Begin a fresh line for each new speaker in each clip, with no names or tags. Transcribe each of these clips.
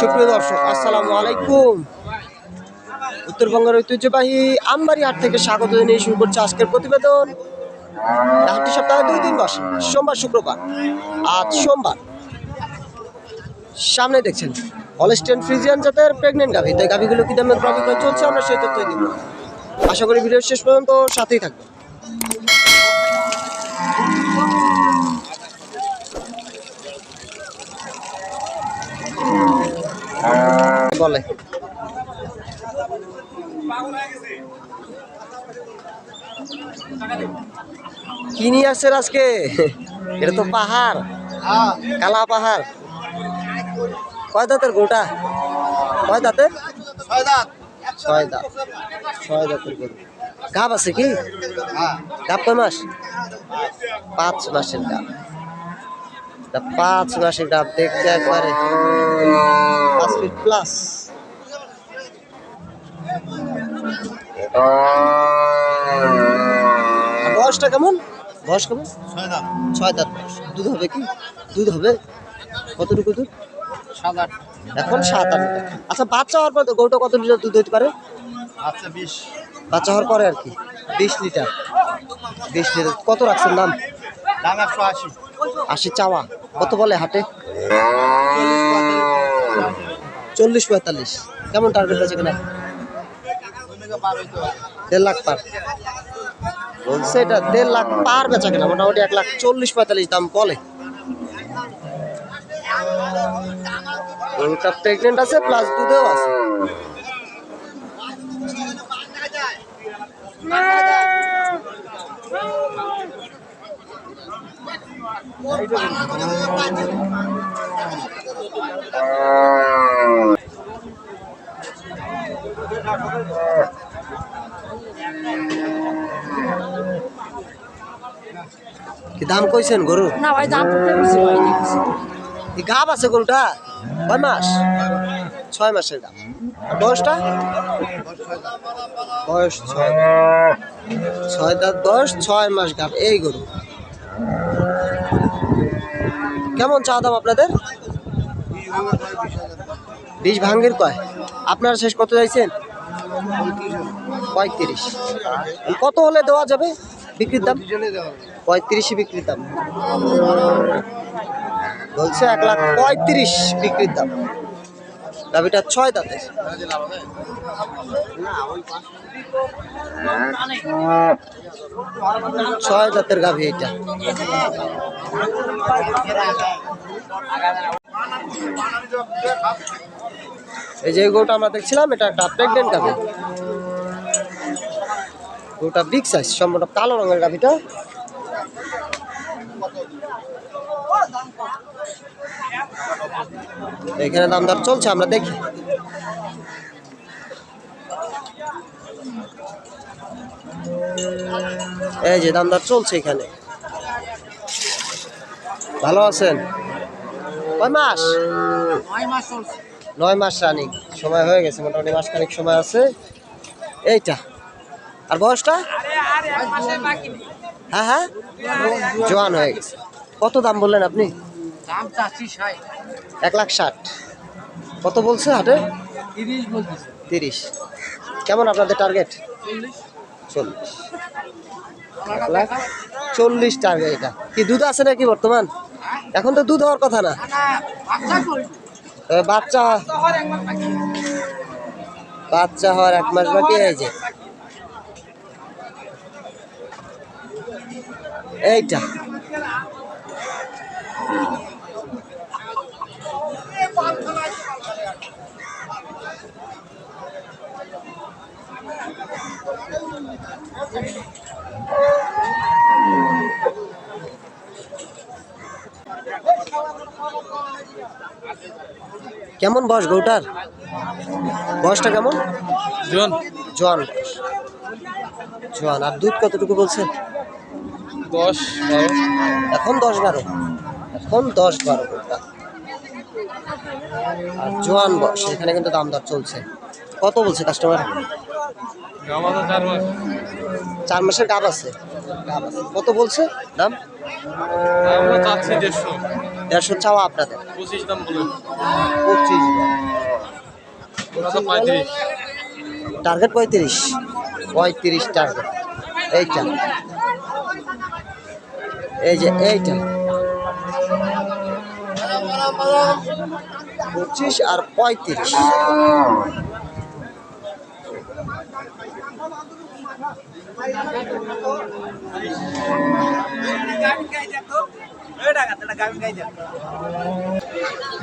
সুপ্রিয় দর্শক, আসসালামু আলাইকুম। উত্তরবঙ্গের ঐতিহ্যবাহী আমবাড়ি হাট থেকে স্বাগত জানিয়ে শুরু করছে আজকের প্রতিবেদন। হাটটি সপ্তাহে দুই দিন বসে, সোমবার, শুক্রবার, আজ সোমবার। সামনে দেখছেন হলস্টেন ফ্রিজিয়ান জাতের প্রেগনেন্ট গাভি। তাই গাভিগুলো কি দামে চলছে, আমরা সেই তথ্যই দিব। আশা করি ভিডিও শেষ পর্যন্ত সাথেই থাকবে বলে। কি নিয়ে আসছেন আজকে? এটা তো পাহাড়। কালা পাহাড়। কয় দাঁতের গোটা কয় দাঁতের? ছয় দাঁত। ছয় দাঁতের গরু। গাব আছে কি? গাব কয় মাস? পাঁচ মাসের গাব। তা পাঁচ মাসের গাব দেখতে একবারে। পাঁচ ফিট প্লাস বয়সটা কেমন? বয়স কেমন? ছয় দাঁত। বয়স। দুধ হবে কি? দুধ হবে? কতটুকু দুধ? এখন সাত আট। আচ্ছা বাচ্চা হওয়ার পর গরুটা কত লিটার দুধ হতে পারে?
আচ্ছা বিশ।
বাচ্চা হওয়ার পরে আর কি? বিশ লিটার। বিশ লিটার। কত রাখছেন দাম?
দাম একশো আশি।
আশি চাওয়া। কত বলে হাটে? চল্লিশ পঁয়তাল্লিশ। কেমন টার্গেট আছে কিনা? দেড় লাখ পার। এটা দেড় লাখ পার বেচা কিনা, মোটামুটি এক লাখ চল্লিশ পঁয়তাল্লিশ দাম বলে। প্রেগনেন্ট আছে প্লাস দুধেও আছে। কি দাম কইছেন গরু?
না ভাই দাম
গাব আছে গরুটা? কয় মাস? ছয় মাসের গাব। আর বয়সটা? বয়স ছয়। ছয় দাঁত বয়স ছয় মাস গাব। এই গরু। কেমন চা দাম আপনাদের? বিশ ভাঙ্গের কয়? আপনারা শেষ কত চাইছেন? পঁয়ত্রিশ। কত হলে দেওয়া যাবে বিক্রির দাম? পঁয়ত্রিশে বিক্রির দাম। বলছে এক লাখ পঁয়ত্রিশ বিক্রির দাম। গাভিটা ছয় দাঁতে। ছয় দাঁতের গাভি এটা। এই যে গোটা আমরা দেখছিলাম, এটা একটা প্রেগনেন্ট গাভি। গোটা বিগ সাইজ সম্পূর্ণ কালো রঙের গাভিটা। এখানে দাম দর চলছে আমরা দেখি। এই যে দাম দর চলছে এখানে। ভালো আছেন? কয় মাস?
নয় মাস চলছে।
নয় মাস রানিং সময় হয়ে গেছে মোটামুটি মাস খানিক সময় আছে। এইটা আর বয়সটা? হ্যাঁ হ্যাঁ জোয়ান হয়ে গেছে। কত দাম বললেন আপনি?
দাম চাচ্ছি ষাট।
এক লাখ ষাট। কত বলছে হাটে?
তিরিশ বলতেছে।
তিরিশ। কেমন আপনাদের টার্গেট
চল্লিশ।
এক লাখ চল্লিশ টার্গেট এটা। কি দুধ আছে নাকি বর্তমান? এখন তো দুধ হওয়ার কথা না।
বাচ্চা
বাচ্চা। হওয়ার এক মাস বাকি যে। এইটা। কেমন বয়স গৌটার বয়সটা কেমন?
জন
জোয়ান। বয়স জোয়ান। আর দুধ কতটুকু বলছেন?
দশ বারো।
এখন দশ বারো। এখন দশ বারো গরুটা। আর জোয়ান বয়স এখানে কিন্তু দাম দর চলছে। কত বলছে কাস্টমার
চার
মাসের গাব আছে। গাব আছে কত বলছে? দাম?
দেড়শো।
চাওয়া আপনাদের।
পঁচিশ দাম
পঁচিশ। টার্গেট পঁয়ত্রিশ। পঁয়ত্রিশ টার্গেট। এইটা। এই যে এইটা। পঁচিশ আর পঁয়ত্রিশ।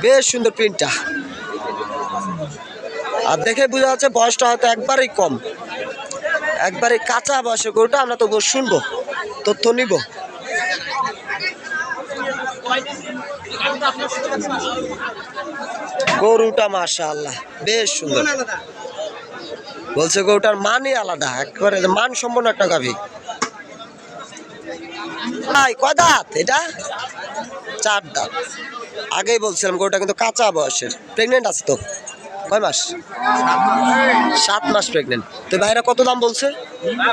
বেশ সুন্দর প্রিন্টটা আর দেখে বোঝা যাচ্ছে বয়সটা হয়তো একবারেই কম। একবারে কাঁচা বয়সে গরুটা আমরা তবু শুনব, তথ্য নিব। গরুটা মাশা আল্লাহ বেশ সুন্দর। বলছে গরুটার মানই আলাদা, একবারে মান সম্পন্ন একটা গাভী। ভাই দাঁত এটা? চার দাঁত। আগেই বলছিলাম কিন্তু কাঁচা বয়সের। প্রেগনেন্ট আছে তো? কয় মাস? সাত মাস প্রেগনেন্ট তো কত দাম বলছে?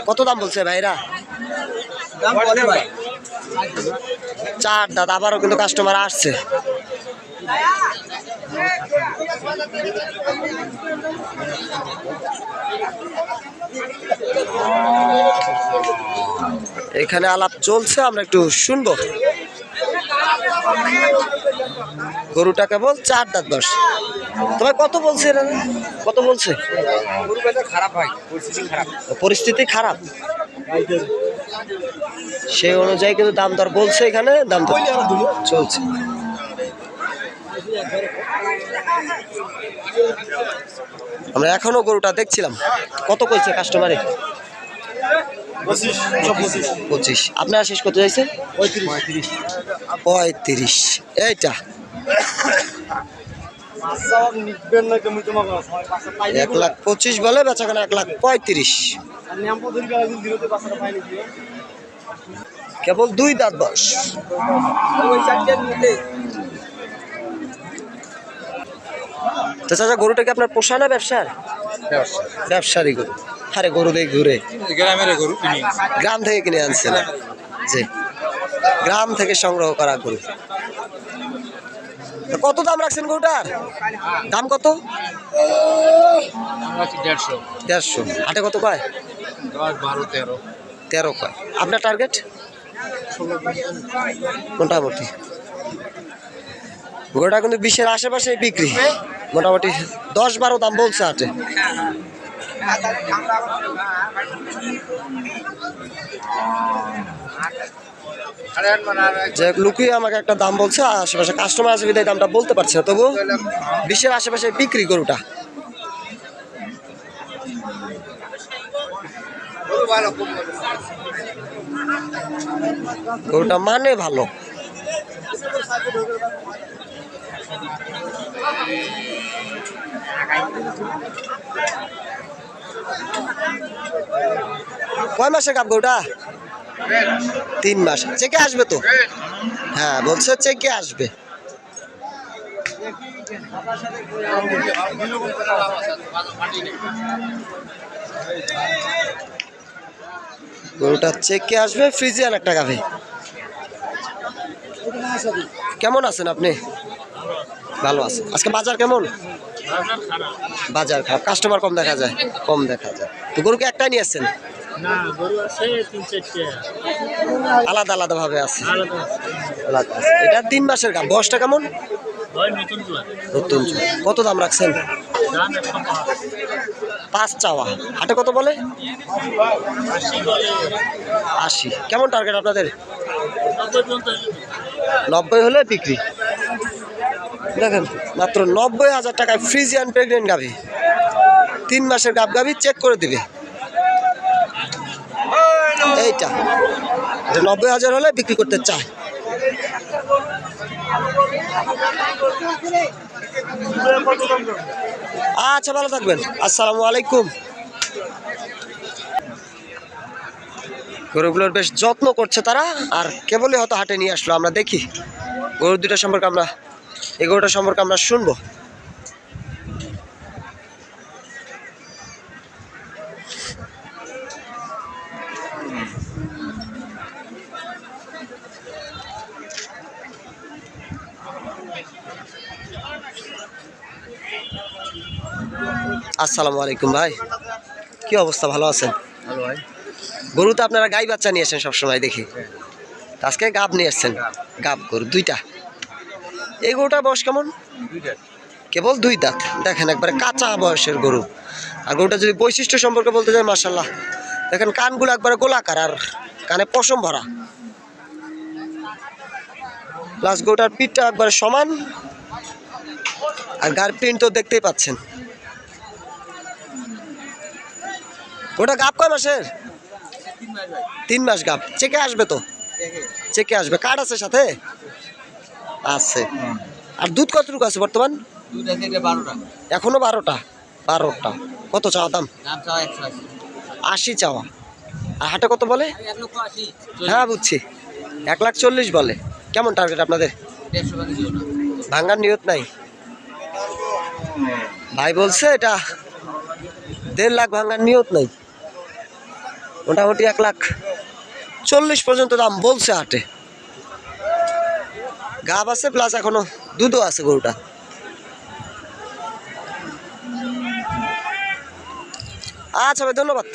কত দাম বলছে চার দাঁত, আবারও কিন্তু কাস্টমার আসছে। এখানে আলাপ চলছে, আমরা একটু শুনব। গরুটা কেবল চার দাঁত দশ তবে কত বলছে কত বলছে?
পরিস্থিতি খারাপ।
সেই অনুযায়ী কিন্তু দাম দর বলছে এখানে, দাম দর চলছে। আমরা এখনও গরুটা দেখছিলাম। কত কইছে কাস্টমারে
পঁচিশ পঁচিশ
পঁচিশ। আপনারা শেষ করতে চাইছেন?
পঁয়ত্রিশ।
এইটা। এক লাখ পঁচিশ বলে বেচাকেনা এক লাখ পঁয়ত্রিশ। কেবল দুই দাঁত বয়স। তো চাচা গরুটা কি আপনার পোষা না ব্যবসার? ব্যবসারই গরু। আরে গরু দেখে ঘুরে।
গ্রামের গরু
গ্রাম থেকে কিনে আনছেন জি। গ্রাম থেকে সংগ্রহ করা গরু। তো কত দাম রাখছেন গরুটার? দাম কত?
দেড়শো।
দেড়শো। হাটে কত কয়?
দশ বারো তেরো।
তেরো কয়। আপনার টার্গেট? মোটামুটি। গরুটা কিন্তু বিশের আশেপাশে বিক্রি। মোটামুটি দশ বারো দাম বলছে হাটে। যে লুকিয়ে আমাকে একটা দাম বলছে আশেপাশে কাস্টমার আছে বিদায় দামটা বলতে পারছে তবু বিশ্বের আশেপাশে বিক্রি গরুটা। গরুটা মানে ভালো। কয় মাসে কাপ গরুটা তিন মাস। চেকে আসবে তো? হ্যাঁ বলছে চেকে আসবে। গরুটা চেকে আসবে ফ্রিজিয়ান একটা গাভী। কেমন আছেন আপনি? ভালো আছে। আজকে বাজার কেমন? বাজার খারাপ। কাস্টমার কম দেখা যায়? কম দেখা যায়। তো গরুকে একটাই নিয়ে আসছেন? আলাদা আলাদা ভাবে আছে।
আলাদা
আলাদা আছে। এটা তিন মাসের গাভ বয়সটা কেমন?
নতুন।
কত দাম রাখছেন?
পাঁচ।
চাওয়া। হাটে কত বলে?
আশি
কেমন টার্গেট আপনাদের?
নব্বই
হলে বিক্রি। দেখেন, মাত্র নব্বই হাজার টাকায় ফ্রিজিয়ান প্রেগনেন্ট গাভি। তিন মাসের গাভ গাভি চেক করে দিবে। এইটা। নব্বই হাজার হলে বিক্রি করতে চায়। আচ্ছা ভালো থাকবেন। আসসালামু আলাইকুম। গরুগুলোর বেশ যত্ন করছে তারা, আর কেবলই হয়তো হাটে নিয়ে আসলো, আমরা দেখি। গরু দুটা সম্পর্কে আমরা এই গরুটা সম্পর্কে আমরা শুনব। আসসালামু আলাইকুম ভাই। কি অবস্থা ভালো আছেন?
ভালো ভাই।
গরু তো আপনারা গাই বাচ্চা নিয়ে আসেন সবসময় দেখি। আজকে গাব নিয়ে আসছেন। গাব গরু দুইটা। এই গরুটার বয়স কেমন? কেবল দুই দাঁত। দেখেন একবারে কাঁচা বয়সের গরু। আর গরুটা যদি বৈশিষ্ট্য সম্পর্কে বলতে যাই মার্শাল্লাহ দেখেন কানগুলো একবারে গোলাকার আর কানে পশম ভরা। প্লাস গরুটার পিঠটা একবারে সমান। আর গার প্রিন্ট তো দেখতেই পাচ্ছেন। ওটা গাপ কয় মাসের? তিন মাস গাপ চেকে আসবে তো? চেকে আসবে। কার্ড আছে সাথে? আছে। আর দুধ কতটুকু আছে বর্তমান?
এখনও বারোটা?
বারোটা। কত চাওয়া দাম?
আশি।
চাওয়া। আর হাটে কত বলে? হ্যাঁ বুঝছি। এক লাখ চল্লিশ বলে। কেমন টার্গেট আপনাদের? ভাঙ্গার নিয়ত নাই? ভাই বলছে এটা দেড় লাখ ভাঙ্গার নিয়ত নাই। মোটামুটি এক লাখ চল্লিশ পর্যন্ত দাম বলছে হাটে। গাব আছে প্লাস এখনও দুধও আছে গরুটা। আচ্ছা ভাই ধন্যবাদ।